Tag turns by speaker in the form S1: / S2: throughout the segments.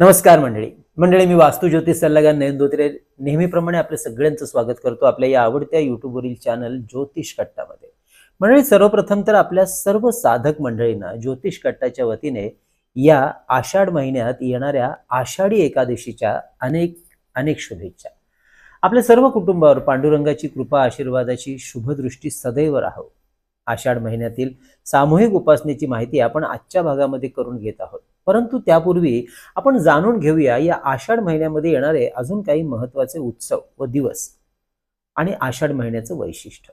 S1: नमस्कार मंडळी. मंडळी मी वास्तू ज्योतिष सल्लागार नयन धोत्रे. नेहमीप्रमाणे आपल्या सगळ्यांचं स्वागत करतो आपल्या या आवडत्या युट्यूबवरील चॅनल ज्योतिष कट्टामध्ये. मंडळी सर्वप्रथम तर आपल्या सर्व साधक मंडळींना ज्योतिष कट्टाच्या वतीने या आषाढ महिन्यात येणाऱ्या आषाढी एकादशीच्या अनेक अनेक शुभेच्छा. आपल्या सर्व कुटुंबावर पांडुरंगाची कृपा आशीर्वादाची शुभदृष्टी सदैव राहो. आषाढ महिन्यातील सामूहिक उपासनेची माहिती आपण आजच्या भागामध्ये करून घेत आहोत. परंतु त्यापूर्वी आपण जाणून घेऊया या आषाढ महिन्यामध्ये येणारे अजून काही महत्त्वाचे उत्सव व दिवस आणि आषाढ महिन्याचं वैशिष्ट्य.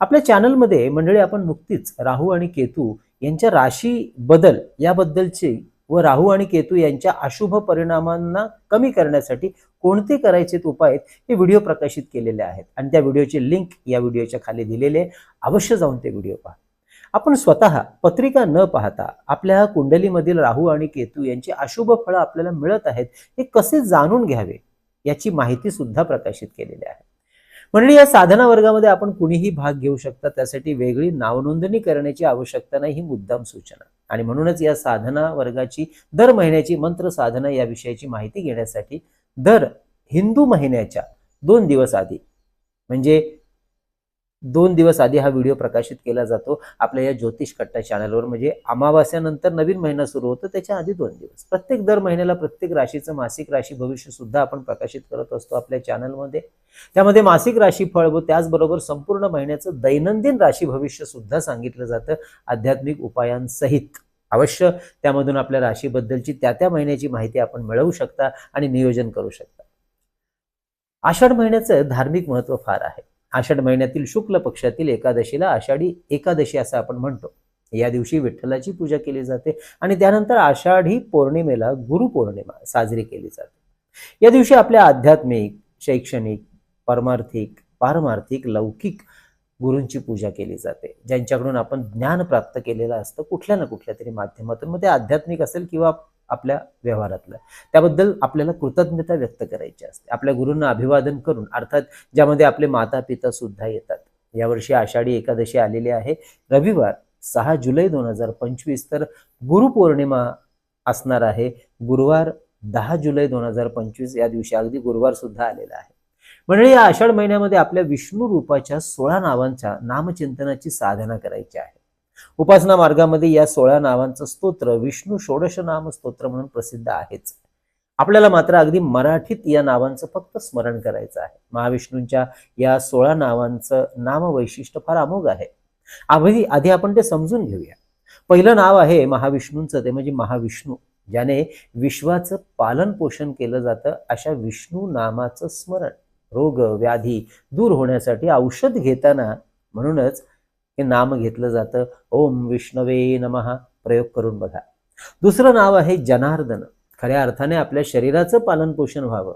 S1: आपल्या चॅनलमध्ये मंडळी आपण नुकतीच राहू आणि केतू यांच्या राशी बदल याबद्दलचे व राहू आणि केतू यांच्या अशुभ परिणामांना कमी करण्यासाठी कोणते करायचे उपाय आहेत हे व्हिडिओ प्रकाशित केलेले आहेत. आणि त्या व्हिडिओचे लिंक या व्हिडिओच्या खाली दिलेले आहे. अवश्य जाऊन ते व्हिडिओ पहा. आपण स्वतः पत्रिका न पाहता आपल्या कुंडलीमधील राहू आणि केतू यांची अशुभ फळं आपल्याला मिळत आहेत हे कसे जाणून घ्यावे याची माहिती सुद्धा प्रकाशित केलेली आहे. म्हणजे या साधना वर्गामध्ये आपण कुणीही भाग घेऊ शकता. त्यासाठी वेगळी नावनोंदणी करण्याची आवश्यकता नाही ही मुद्दाम सूचना. आणि म्हणूनच या साधना वर्गाची दर महिन्याची मंत्र साधना या विषयाची माहिती घेण्यासाठी दर हिंदू महिन्याच्या दोन दिवस आधी म्हणजे दोन दिवस आधी हा व्हिडिओ प्रकाशित केला जातो. आपल्या या ज्योतिष कट्टा चॅनलवर म्हणजे अमावास्यानंतर नवीन महिना सुरू होतो त्याच्या आधी दोन दिवस. प्रत्येक दर महिन्याला प्रत्येक राशीचं मासिक राशी भविष्य सुद्धा आपण प्रकाशित करत असतो आपल्या चॅनलमध्ये त्यामध्ये मासिक राशी फळ व त्याचबरोबर संपूर्ण महिन्याचं दैनंदिन राशी भविष्य सुद्धा सांगितलं जातं. आध्यात्मिक उपायांसहित अवश्य त्यामधून आपल्या राशीबद्दलची त्या त्या महिन्याची माहिती आपण मिळवू शकता आणि नियोजन करू शकता. आषाढ महिन्याचं धार्मिक महत्त्व फार आहे. आषाढ महिन्यातील शुक्ल पक्षातील एकादशीला आषाढी एकादशी असं आपण म्हणतो. या दिवशी विठ्ठलाची पूजा केली जाते आणि त्यानंतर आषाढी पौर्णिमेला गुरुपौर्णिमा साजरी केली जाते. या दिवशी आपल्या आध्यात्मिक शैक्षणिक परमार्थिक पारमार्थिक लौकिक गुरूंची पूजा केली जाते. ज्यांच्याकडून आपण ज्ञान प्राप्त केलेलं असतं कुठल्या ना कुठल्या तरी माध्यमातून. मग ते आध्यात्मिक असेल किंवा आपल्या व्यवहारातलं. त्याबद्दल आपल्याला कृतज्ञता व्यक्त करायची असते. आपल्या गुरूंना अभिवादन करून अर्थात ज्यामध्ये आपले माता पिता सुद्धा येतात. यावर्षी आषाढी एकादशी आलेली आहे. रविवार सहा जुलै दोन हजार पंचवीस तर गुरुपौर्णिमा असणार आहे. गुरुवार दहा जुलै दोन हजार पंचवीस या दिवशी अगदी गुरुवार सुद्धा आलेला आहे. म्हणजे या आषाढ महिन्यामध्ये आपल्या विष्णू रूपाच्या सोळा नावांच्या नामचिंतनाची साधना करायची आहे. उपासना मार्गामध्ये या सोळा नावांचं स्तोत्र विष्णू षोडश नाम स्तोत्र म्हणून प्रसिद्ध आहेच. आपल्याला मात्र अगदी मराठीत या नावांचं फक्त स्मरण करायचं आहे. महाविष्णूंच्या या सोळा नावांचं नाम वैशिष्ट्य फार अमोघ आहे. आधी आधी आपण ते समजून घेऊया. पहिलं नाव आहे महाविष्णूंचं ते म्हणजे महाविष्णू ज्याने विश्वाचं पालन पोषण केलं जातं अशा विष्णू नामाचं स्मरण. रोग व्याधी दूर होण्यासाठी औषध घेताना म्हणूनच हे नाम घेतलं जातं. ओम विष्णवे नमहा प्रयोग करून बघा. दुसरं नाव आहे जनार्दन. खऱ्या अर्थाने आपल्या शरीराचं पालन पोषण व्हावं.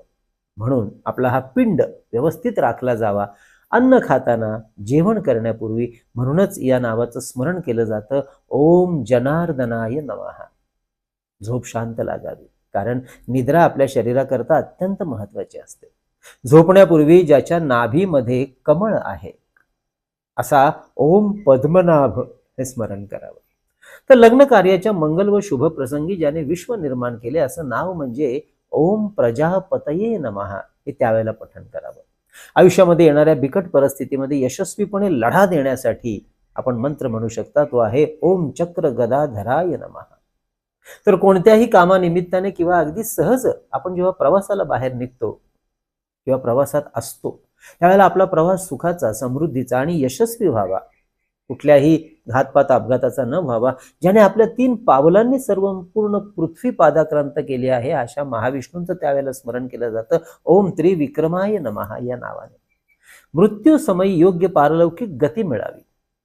S1: म्हणून आपला हा पिंड व्यवस्थित राखला जावा. अन्न खाताना जेवण करण्यापूर्वी म्हणूनच या नावाचं स्मरण केलं जातं. ओम जनार्दनाय नमः. झोप शांत लागावी. कारण निद्रा आपल्या शरीराकरता अत्यंत महत्वाची असते. झोपण्यापूर्वी ज्याच्या नाभीमध्ये कमळ आहे असा ओम पद्मनाभ हे स्मरण करावं. तर लग्न कार्याच्या मंगल व शुभ प्रसंगी ज्याने विश्व निर्माण केले असं नाव म्हणजे ओम प्रजापतये नमहा हे त्यावेळेला पठण करावं. आयुष्यामध्ये येणाऱ्या बिकट परिस्थितीमध्ये यशस्वीपणे लढा देण्यासाठी आपण मंत्र म्हणू शकता तो आहे ओम चक्र गदाधराय नमहा तर कोणत्याही कामानिमित्ताने किंवा अगदी सहज आपण जेव्हा प्रवासाला बाहेर निघतो किंवा प्रवासात असतो त्यावेळेला आपला प्रवास सुखाचा समृद्धीचा आणि यशस्वी व्हावा. कुठल्याही घातपात अपघाताचा न व्हावा ज्याने आपल्या तीन पावलांनी सर्वपूर्ण पृथ्वी पादाक्रांत केली आहे अशा महाविष्णूंचं त्यावेळेला स्मरण केलं जातं. ओम त्रिविक्रमाय नमः या नावाने. मृत्यू समयी योग्य पारलौकिक गती मिळावी.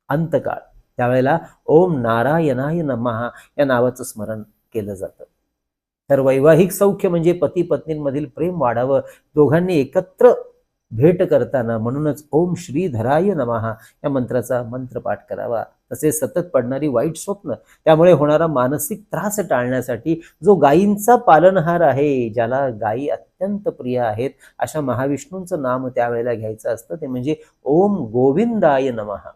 S1: अंतकाळ. त्यावेळेला ओम नारायणाय नमहा या नावाचं स्मरण केलं जातं. तर वैवाहिक सौख्य म्हणजे पती पत्नींमधील प्रेम वाढावं दोघांनी एकत्र भेट करताना म्हणूनच ओम श्रीधराय नमहा या मंत्राचा मंत्रपाठ करावा. तसेच सतत पडणारी वाईट स्वप्न त्यामुळे होणारा मानसिक त्रास टाळण्यासाठी जो गायींचा पालनहार आहे ज्याला गायी अत्यंत प्रिय आहेत अशा महाविष्णूंचं नाम त्यावेळेला घ्यायचं असतं. ते म्हणजे ओम गोविंदाय नमः.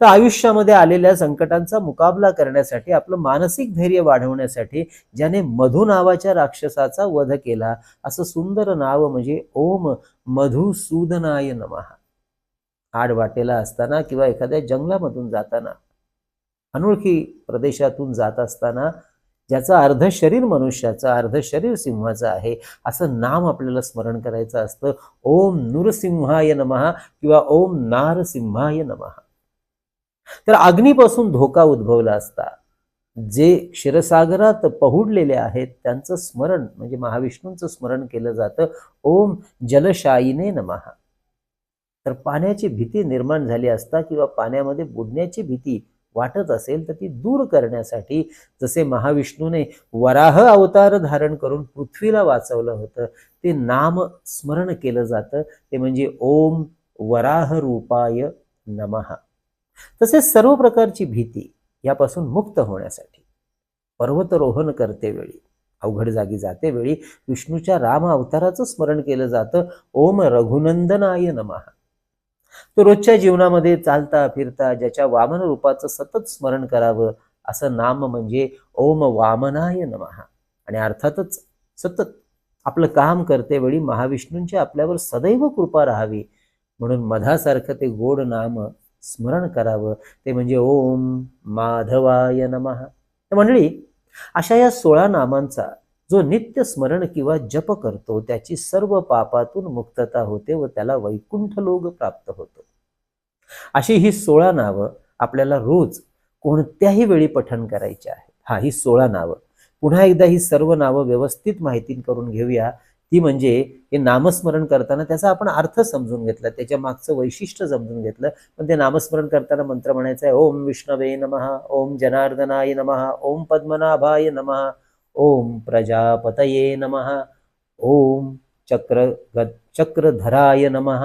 S1: तर आयुष्यामध्ये आलेल्या संकटांचा मुकाबला करण्यासाठी आपलं मानसिक धैर्य वाढवण्यासाठी ज्याने मधु नावाच्या राक्षसाचा वध केला असं सुंदर नाव म्हणजे ओम मधुसूदनाय नमः. आड वाटेला असताना किंवा एखाद्या जंगलामधून जाताना अनोळखी प्रदेशातून जात असताना ज्याचं अर्ध शरीर मनुष्याचं अर्ध शरीर सिंहाचं आहे असं नाम आपल्याला स्मरण करायचं असतं. ओम नृसिंहाय नमः किंवा ओम नारसिंहाय नमः. तर अग्नीपासून धोका उद्भवला असता. जे क्षीरसागरात पहुडलेले आहेत त्यांचं स्मरण म्हणजे महाविष्णूंचं स्मरण केलं जातं. ओम जलशाईने नमः. तर पाण्याची भीती निर्माण झाली असता किंवा पाण्यामध्ये बुडण्याची भीती वाटत असेल तर ती दूर करण्यासाठी जसे महाविष्णूने वराह अवतार धारण करून पृथ्वीला वाचवलं होतं ते नाम स्मरण केलं जातं. ते म्हणजे ओम वराह रूपाय नमः. तसेच सर्व प्रकारची भीती यापासून मुक्त होण्यासाठी. पर्वतरोहण करते वेळी अवघड जागी जाते वेळी विष्णूच्या राम अवताराचं स्मरण केलं जातं. ओम रघुनंदनाय नमः. तो रोजच्या जीवनामध्ये चालता फिरता ज्याच्या वामन रूपाचं सतत स्मरण करावं असं नाम म्हणजे ओम वामनाय नमः. आणि अर्थातच सतत आपलं काम करतेवेळी महाविष्णूंची आपल्यावर सदैव कृपा राहावी. म्हणून मधासारखं ते गोड नाम स्मरण करावं. ते म्हणजे ओम माधवाय नमः. मंडळी अशा या सोळा नामांचा जो नित्य स्मरण किंवा जप करतो त्याची सर्व पापातून मुक्तता होते व त्याला वैकुंठ लोग प्राप्त होतो. अशी ही सोळा नावं आपल्याला रोज कोणत्याही वेळी पठण करायची आहेत. हा ही सोळा नावं. पुन्हा एकदा ही सर्व नावं व्यवस्थित माहिती करून घेऊया. ती म्हणजे हे नामस्मरण करताना त्याचा आपण अर्थ समजून घेतला त्याच्या मागचं वैशिष्ट्य समजून घेतलं. पण ते नामस्मरण करताना मंत्र म्हणायचा आहे ओम विष्णवे नमः ओम जनार्दनाय नमः ओम पद्मनाभाय नमः ओम प्रजापतये नमः ओम चक्र चक्रधराय नमः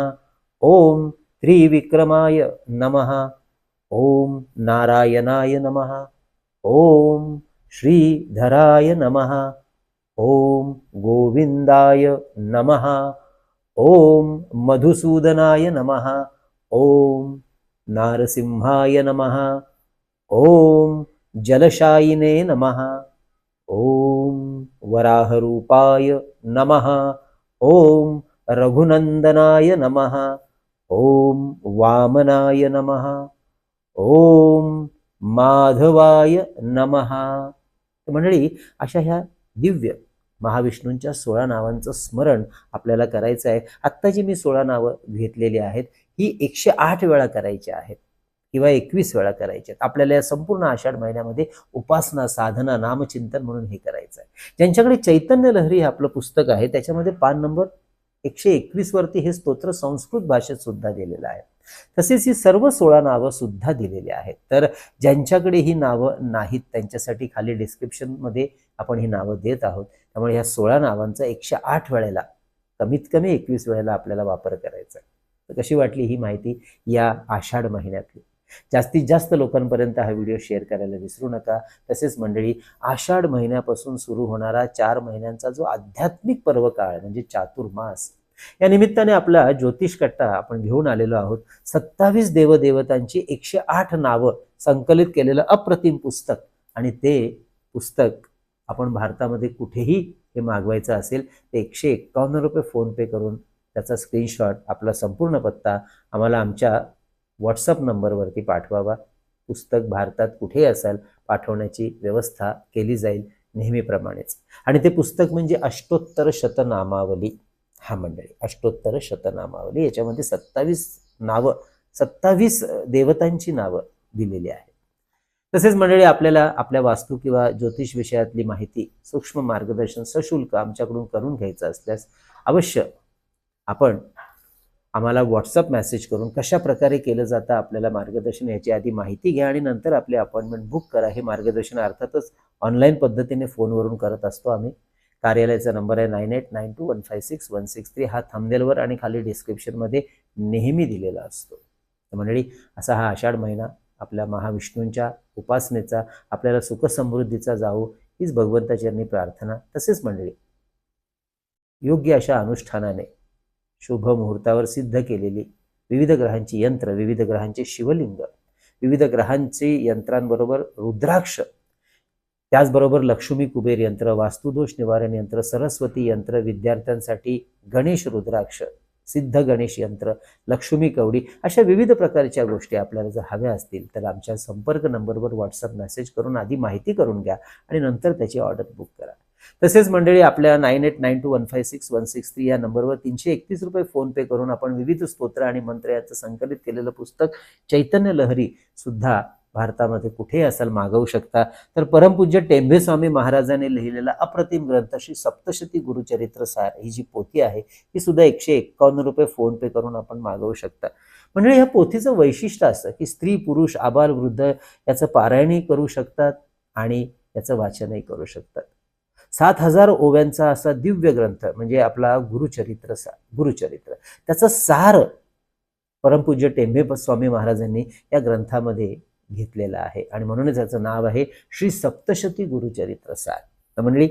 S1: ओम त्रिविक्रमाय नमः ओम नारायणाय नमः ओम श्रीधराय नमः ओम गोविंदाय नमः ओम मधुसूदनाय नमः ओम नारसिंहाय नमः ओम जलशायिने नमः ओम वराहरूपाय नमः ओम रघुनंदनाय नमः ओम वामनाय नमः ओम माधवाय नमः. मंडळी अशा ह्या दिव्य महाविष्णूंच्या सोळा नावांचं स्मरण आपल्याला करायचं आहे. आत्ता जी मी सोळा नावं घेतलेली आहेत. ही एकशे आठ वेळा करायची आहेत किंवा एकवीस वेळा करायचे आहेत. आपल्याला या संपूर्ण आषाढ महिन्यामध्ये उपासना साधना नामचिंतन म्हणून हे करायचं आहे. ज्यांच्याकडे चैतन्य लहरी हे आपलं पुस्तक आहे त्याच्यामध्ये पान नंबर एकशे एकवीसवरती हे स्तोत्र संस्कृत भाषेत सुद्धा दिलेलं आहे. तसेच ही सर्व सोळा नावं सुद्धा दिलेली आहेत. तर ज्यांच्याकडे ही नावं नाहीत त्यांच्यासाठी खाली डिस्क्रिप्शनमध्ये आपण ही नावं देत आहोत. त्यामुळे ह्या सोळा नावांचा एकशे आठ वेळेला कमीत कमी एकवीस वेळेला आपल्याला वापर करायचा तर कशी वाटली ही माहिती या आषाढ महिन्यातली? जास्तीत जास्त लोकांपर्यंत हा व्हिडिओ शेअर करायला विसरू नका. तसेच मंडळी आषाढ महिन्यापासून सुरू होणारा चार महिन्यांचा जो आध्यात्मिक पर्व काळ म्हणजे चातुर्मास या निमित्ताने आपला ज्योतिष कट्टा आपण घेऊन आलेलो आहोत. सत्तावीस देवदेवतांची एकशे आठ नावं संकलित केलेलं अप्रतिम पुस्तक आणि ते पुस्तक आपण भारतामध्ये कुठेही हे मागवायचं असेल ते एकशे एक्कावन्न रुपये फोनपे करून त्याचा स्क्रीनशॉट आपला संपूर्ण पत्ता आम्हाला आमच्या व्हॉट्सअप नंबरवरती पाठवावा. पुस्तक भारतात कुठेही असाल पाठवण्याची व्यवस्था केली जाईल नेहमीप्रमाणेच. आणि ते पुस्तक म्हणजे अष्टोत्तर शतनामावली. हा मंडळी अष्टोत्तर शतनामावली. याच्यामध्ये सत्तावीस नावं सत्तावीस देवतांची नावं दिलेली आहेत. तसेच मंडळी आपल्याला आपल्या वास्तू किंवा ज्योतिष विषयातली माहिती सूक्ष्म मार्गदर्शन सशुल्क आमच्याकडून करून घ्यायचं असल्यास अवश्य आपण आम्हाला व्हॉट्सअप मेसेज करून कशा प्रकारे केलं जातं आपल्याला मार्गदर्शन याची आधी माहिती घ्या आणि नंतर आपली अपॉइंटमेंट बुक करा. हे मार्गदर्शन अर्थातच ऑनलाईन पद्धतीने फोनवरून करत असतो आम्ही. कार्यालयाचा नंबर आहे nine eight nine two one five six one six three. हा थंबनेलवर आणि खाली डिस्क्रिप्शनमध्ये नेहमी दिलेला असतो. मंडळी असा हा आषाढ महिना आपल्या महाविष्णूंच्या उपासनेचा आपल्याला सुखसमृद्धीचा जावो हीच भगवंताचरणी प्रार्थना. तसेच मंडळी योग्य अशा अनुष्ठानाने शुभ मुहूर्तावर सिद्ध केलेली विविध ग्रहांची यंत्र विविध ग्रहांचे शिवलिंग विविध ग्रहांची यंत्रांबरोबर रुद्राक्ष त्याचबरोबर लक्ष्मी कुबेर यंत्र वास्तुदोष निवारण यंत्र सरस्वती यंत्र विद्यार्थ्यांसाठी गणेश रुद्राक्ष सिद्ध गणेश यंत्र लक्ष्मी कवडी अशा विविध प्रकारच्या गोष्टी आपल्याला जर हव्या असतील तर आमच्या संपर्क नंबरवर व्हॉट्सअप मेसेज करून आधी माहिती करून घ्या आणि नंतर त्याची ऑर्डर बुक करा. तसेच मंडळी आपल्या nine eight nine two one five six one six three या नंबरवर तीनशे एकतीस रुपये फोनपे करून आपण विविध स्तोत्र आणि मंत्र यांचं संकलित केलेलं पुस्तक चैतन्य लहरी सुद्धा भारतामध्ये कुठेही असाल मागवू शकता. तर परमपूज्य टेंभे स्वामी महाराजांनी लिहिलेला अप्रतिम ग्रंथ श्री सप्तशती गुरुचरित्र सार ही जी पोथी आहे ही सुद्धा एकशे एक्कावन्न रुपये फोन पे करून आपण मागवू शकता. म्हणजे ह्या पोथीचं वैशिष्ट्य असं की स्त्री पुरुष आबाल वृद्ध याचं पारायणही करू शकतात आणि याचं वाचनही करू शकतात. सात हजार ओव्यांचा असा दिव्य ग्रंथ म्हणजे आपला गुरुचरित्र सा गुरुचरित्र. त्याचं सार परमपूज्य टेंभे स्वामी महाराजांनी या ग्रंथामध्ये घेतलेलं आहे. आणि म्हणूनच याचं नाव आहे श्री सप्तशती गुरुचरित्र सार. तर मंडळी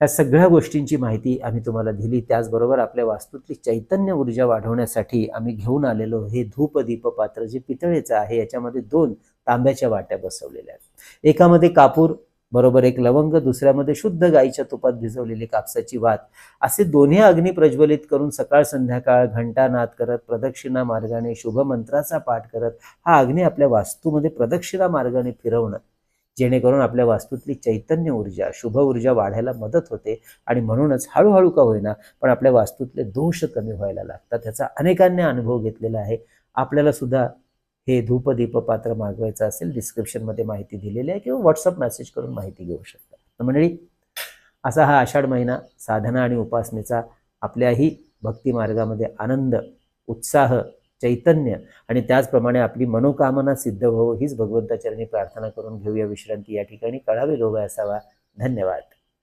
S1: या सगळ्या गोष्टींची माहिती आम्ही तुम्हाला दिली. त्याचबरोबर आपल्या वास्तूतली चैतन्य ऊर्जा वाढवण्यासाठी आम्ही घेऊन आलेलो हे धूप दीप पात्र जे पितळेचं आहे याच्यामध्ये दोन तांब्याच्या वाट्या बसवलेल्या आहेत. एकामध्ये कापूर बरोबर एक लवंग दुसऱ्यामध्ये शुद्ध गाईच्या तुपात भिजवलेली कापसाची वात. असे दोन्ही अग्नी प्रज्वलित करून सकाळ संध्याकाळ घंटानाद करत प्रदक्षिणा मार्गाने शुभमंत्राचा पाठ करत हा अग्नी आपल्या वास्तूमध्ये प्रदक्षिणा मार्गाने फिरवणं. जेणेकरून आपल्या वास्तूतली चैतन्य ऊर्जा शुभ ऊर्जा वाढायला मदत होते आणि म्हणूनच हळूहळू का होईना पण आपल्या वास्तूतले दोष कमी व्हायला लागतात. त्याचा अनेकांनी अनुभव घेतलेला आहे. आपल्याला सुद्धा हे धूप दीप पात्र मागवायचं असेल डिस्क्रिप्शनमध्ये माहिती दिलेली आहे किंवा व्हॉट्सअप मेसेज करून माहिती घेऊ शकता. तर मंडळी असा हा आषाढ महिना साधना आणि उपासनेचा आपल्याही भक्ती मार्गामध्ये आनंद उत्साह चैतन्य आणि त्याचप्रमाणे आपली मनोकामना सिद्ध व्हावं हीच भगवंताचरणी प्रार्थना करून घेऊया. विश्रांती या ठिकाणी कळावे लोभ असावा. धन्यवाद.